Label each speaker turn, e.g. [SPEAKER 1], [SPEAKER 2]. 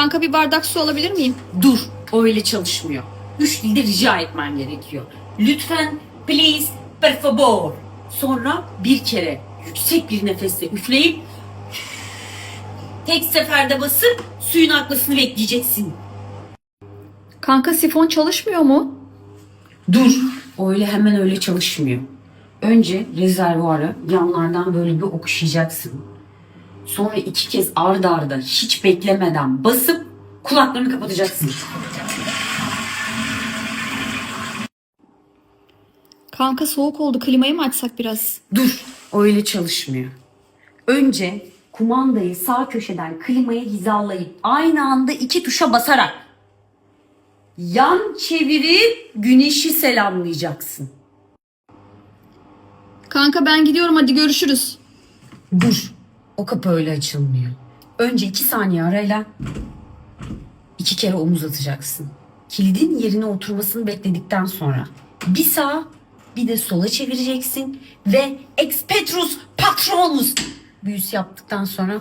[SPEAKER 1] Kanka bir bardak su alabilir miyim?
[SPEAKER 2] Dur, o öyle çalışmıyor. Üç dilde rica etmen gerekiyor. Lütfen, please, per favor. Sonra bir kere yüksek bir nefesle üfleyip tek seferde basıp suyun akmasını bekleyeceksin.
[SPEAKER 1] Kanka sifon çalışmıyor mu?
[SPEAKER 2] Dur, o öyle hemen öyle çalışmıyor. Önce rezervuarı yanlardan böyle bir okşayacaksın. Sonra iki kez ard arda hiç beklemeden basıp kulaklarını kapatacaksın.
[SPEAKER 1] Kanka soğuk oldu klimayı mı açsak biraz?
[SPEAKER 2] Dur, öyle çalışmıyor. Önce kumandayı sağ köşeden klimaya hizalayıp aynı anda iki tuşa basarak yan çevirip güneşi selamlayacaksın.
[SPEAKER 1] Kanka ben gidiyorum hadi görüşürüz.
[SPEAKER 2] Dur, o kapı öyle açılmıyor. Önce iki saniye arayla iki kere omuz atacaksın. Kilidin yerine oturmasını bekledikten sonra bir sağa bir de sola çevireceksin ve ex petrus patronus büyüsü yaptıktan sonra